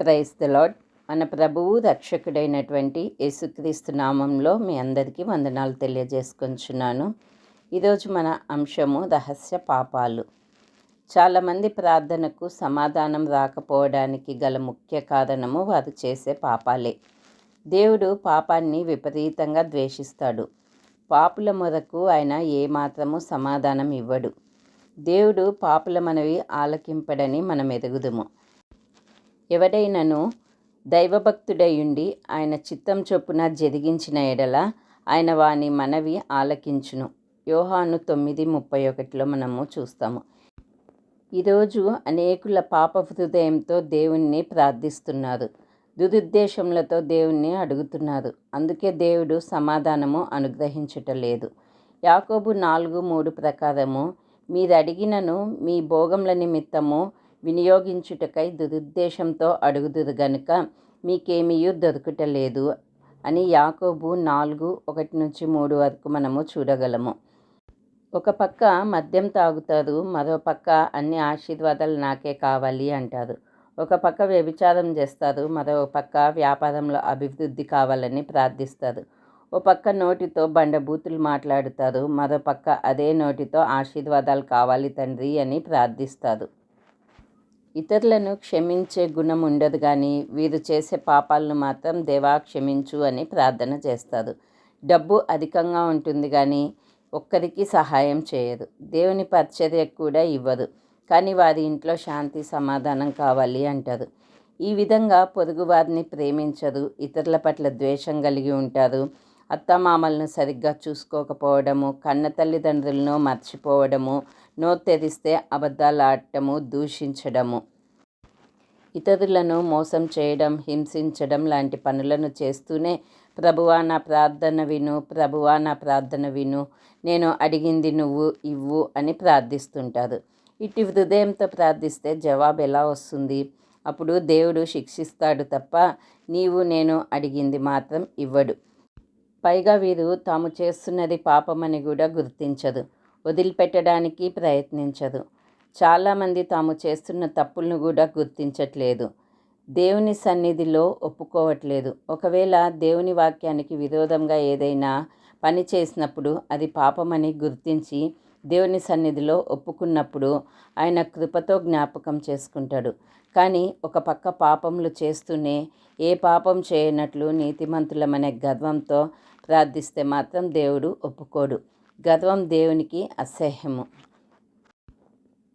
Price the lord మన ప్రభువు రక్షకుడైనటువంటి యేసుక్రీస్తు నామంలో మీ అందరికీ వందనాలు తెలియజేసుకుంటున్నాను ఈరోజు మన అంశము రహస్య పాపాలు. చాలామంది ప్రార్థనకు సమాధానం రాకపోవడానికి గల ముఖ్య కారణము వారు చేసే పాపాలే. దేవుడు పాపాన్ని విపరీతంగా ద్వేషిస్తాడు. పాపుల మొరకు ఆయన ఏమాత్రము సమాధానం ఇవ్వడు. దేవుడు పాపుల మనవి ఆలకింపడని మనం ఎరుగుదుము ఎవడైనను దైవభక్తుడయుండి ఆయన చిత్తం చొప్పున జరిగించిన ఎడల ఆయన వాని మనవి ఆలకించును. యోహాను తొమ్మిది ముప్పై ఒకటిలో మనము చూస్తాము. ఈరోజు అనేకుల పాప హృదయంతో దేవుణ్ణి ప్రార్థిస్తున్నారు దురుద్దేశములతో దేవుణ్ణి అడుగుతున్నారు అందుకే దేవుడు సమాధానము అనుగ్రహించుటలేదు యాకోబు నాలుగు మూడు ప్రకారము మీరు అడిగినను మీ భోగముల నిమిత్తము వినియోగించుటకై దురుద్దేశంతో అడుగుదురు గనుక మీకేమీయూ దొరుకుటలేదు అని యాకోబు నాలుగు ఒకటి నుంచి మూడు వరకు మనము చూడగలము. ఒక పక్క మద్యం తాగుతారు మరో పక్క అన్ని ఆశీర్వాదాలు నాకే కావాలి అంటారు. ఒక పక్క వ్యభిచారం చేస్తారు మరో పక్క వ్యాపారంలో అభివృద్ధి కావాలని ప్రార్థిస్తారు. ఓ పక్క నోటితో బండబూతులు మాట్లాడుతారు మరో పక్క అదే నోటితో ఆశీర్వాదాలు కావాలి తండ్రి అని ప్రార్థిస్తారు. ఇతరులను క్షమించే గుణం ఉండదు కానీ వీరు చేసే పాపాలను మాత్రం దేవా క్షమించు అని ప్రార్థన చేస్తారు డబ్బు అధికంగా ఉంటుంది కానీ ఒక్కరికి సహాయం చేయదు. దేవుని పరిచర్య కూడా ఇవ్వదు. కానీ వారి ఇంట్లో శాంతి సమాధానం కావాలి అంటారు ఈ విధంగా పొరుగు వారిని ప్రేమించరు ఇతరుల పట్ల ద్వేషం కలిగి ఉంటారు. అత్తమామలను సరిగ్గా చూసుకోకపోవడము కన్న తల్లిదండ్రులను మర్చిపోవడము నోరు తెరిస్తే అబద్ధాలాడటము దూషించడము. ఇతరులను మోసం చేయడం హింసించడం లాంటి పనులను చేస్తూనే ప్రభువా నా ప్రార్థన విను ప్రభువా నా ప్రార్థన విను నేను అడిగింది నువ్వు ఇవ్వు అని ప్రార్థిస్తుంటారు. ఇటు హృదయంతో ప్రార్థిస్తే జవాబు ఎలా వస్తుంది? అప్పుడు దేవుడు శిక్షిస్తాడు తప్ప నీవు నేను అడిగింది మాత్రం ఇవ్వడు. పైగా వీరు తాము చేస్తున్నది పాపమని కూడా గుర్తించదు. వదిలిపెట్టడానికి ప్రయత్నించదు. చాలామంది తాము చేస్తున్న తప్పులను కూడా గుర్తించట్లేదు. దేవుని సన్నిధిలో ఒప్పుకోవట్లేదు. ఒకవేళ దేవుని వాక్యానికి విరోధంగా ఏదైనా పని చేసినప్పుడు అది పాపమని గుర్తించి దేవుని సన్నిధిలో ఒప్పుకున్నప్పుడు ఆయన కృపతో జ్ఞాపకం చేసుకుంటాడు. కానీ ఒక పక్క పాపములు చేస్తూనే ఏ పాపం చేయనట్లు నీతిమంతులమనే గర్వంతో ప్రార్థిస్తే మాత్రం దేవుడు ఒప్పుకోడు. గర్వం దేవునికి అసహ్యము.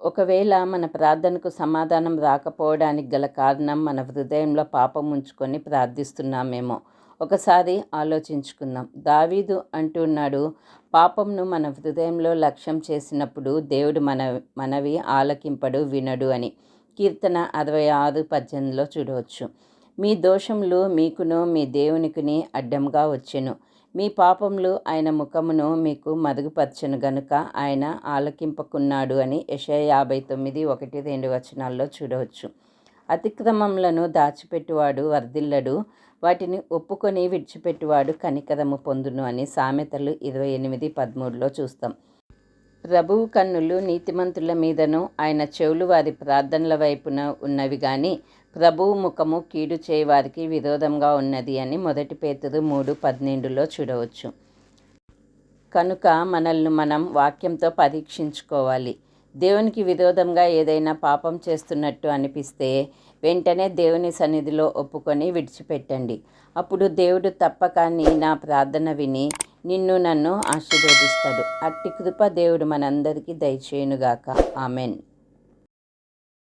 ఒకవేళ మన ప్రార్థనకు సమాధానం రాకపోవడానికి గల కారణం మన హృదయంలో పాపం ఉంచుకొని ప్రార్థిస్తున్నామేమో. ఒకసారి ఆలోచించుకుందాం. దావీదు అంటున్నాడు పాపంను మన హృదయంలో లక్ష్యం చేసినప్పుడు దేవుడు మన మనవి ఆలకింపడు వినడు అని. కీర్తన అరవై ఆరు పద్దెనిమిదిలో చూడవచ్చు. మీ దోషములు మీకును మీ దేవునికిని అడ్డంగా వచ్చెను. మీ పాపములు ఆయన ముఖమును మీకు మరుగుపరచను గనుక ఆయన ఆలకింపకున్నాడు అని యశ యాభై తొమ్మిది ఒకటి రెండు వచనాల్లో చూడవచ్చు. అతిక్రమములను దాచిపెట్టువాడు వర్ధిల్లడు వాటిని ఒప్పుకొని విడిచిపెట్టువాడు కనికరము పొందును అని సామెతలు ఇరవై ఎనిమిది పదమూడులో చూస్తాం. ప్రభువు కన్నులు నీతిమంతుల మీదను ఆయన చెవులు వారి ప్రార్థనల వైపున ఉన్నవి కానీ ప్రభువు ముఖము కీడు చేయవారికి విరోధంగా ఉన్నది అని మొదటి పేతురు మూడు పన్నెండులో చూడవచ్చు. కనుక మనల్ని మనం వాక్యంతో పరీక్షించుకోవాలి. దేవునికి విరోధంగా ఏదైనా పాపం చేస్తున్నట్టు అనిపిస్తే వెంటనే దేవుని సన్నిధిలో ఒప్పుకొని విడిచిపెట్టండి. అప్పుడు దేవుడు తప్పక నీ నా ప్రార్థన విని నిన్ను నన్ను ఆశీర్వదిస్తాడు. అట్టి కృప దేవుడు మనందరికీ దయచేయునుగాక. ఆమెన్.